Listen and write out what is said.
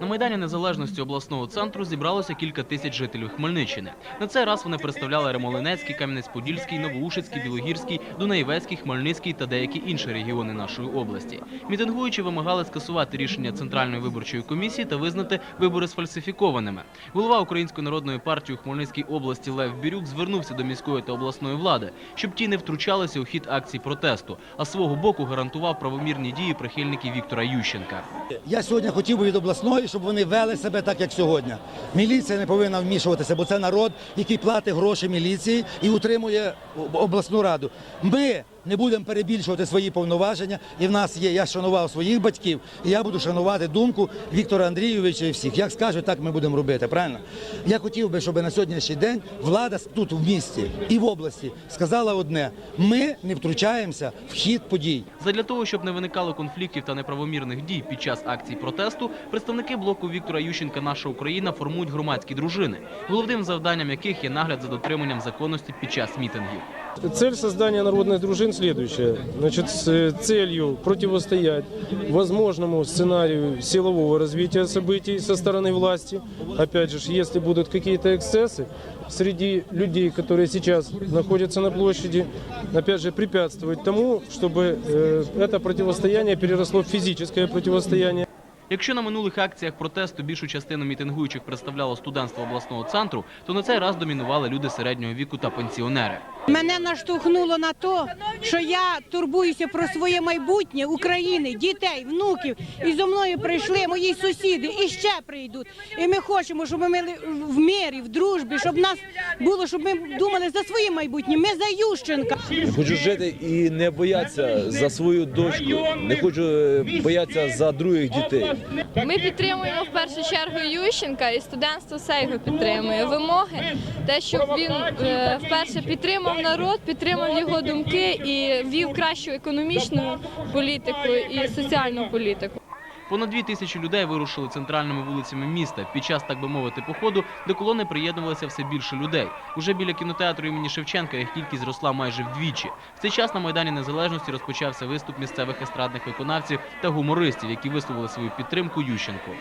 На майдані незалежності обласного центру зібралося кілька тисяч жителів Хмельниччини. На цей раз вони представляли Ремолинецький, Кам'янець-Подільський, Новоушицький, Білогірський, Дунаєвецький, Хмельницький та деякі інші регіони нашої області. Мітингуючі вимагали скасувати рішення Центральної виборчої комісії та визнати вибори сфальсифікованими. Голова Української народної партії у Хмельницькій області Лев Бірюк звернувся до міської та обласної влади, щоб ті не втручалися у хід акцій протесту, а свого боку гарантував правомірні дії прихильників Віктора Ющенка. Я сьогодні хотів би від обласної, щоб вони вели себе так, як сьогодні. Міліція не повинна вмішуватися, бо це народ, який платить гроші міліції і утримує обласну раду. Ми не будемо перебільшувати свої повноваження. І в нас є. Я шанував своїх батьків, і я буду шанувати думку Віктора Андрійовича і всіх. Як скажуть, так ми будемо робити. Правильно? Я хотів би, щоб на сьогоднішній день влада тут в місті і в області сказала одне: ми не втручаємося в хід подій. Задля того, щоб не виникало конфліктів та неправомірних дій під час акцій протесту, представники блоку Віктора Ющенка Наша Україна формують громадські дружини, головним завданням яких є нагляд за дотриманням законності під час мітингів. Цель создания народных дружин следующая. Значит, с э, целью противостоять возможному сценарию силового развития событий со стороны власти. Опять же, если будут какие-то эксцессы среди людей, которые сейчас находятся на площади, опять же, препятствовать тому, чтобы э, это противостояние переросло в физическое противостояние. Якщо на минулих акціях протесту більшу частину мітингуючих представляло студентство обласного центру, то на цей раз домінували люди середнього віку та пенсіонери. Мене наштовхнуло на те, що я турбуюся про своє майбутнє України, дітей, внуків. І зо мною прийшли мої сусіди і ще прийдуть. І ми хочемо, щоб ми мали в мирі, в дружбі, щоб нас було, щоб ми думали за своє майбутнє. Ми за Ющенка. Хочу жити і не боятися за свою дочку, не хочу е, боятися за других дітей. Ми підтримуємо в першу чергу Ющенка і студентство все його підтримує. Вимоги, те, щоб він е, вперше підтримав народ, підтримав його думки і вів кращу економічну політику і соціальну політику. Понад дві тисячі людей вирушили центральними вулицями міста. Під час, так би мовити, походу до колони приєднувалося все більше людей. Уже біля кінотеатру імені Шевченка їх кількість зросла майже вдвічі. В цей час на майдані незалежності розпочався виступ місцевих естрадних виконавців та гумористів, які висловили свою підтримку Ющенку.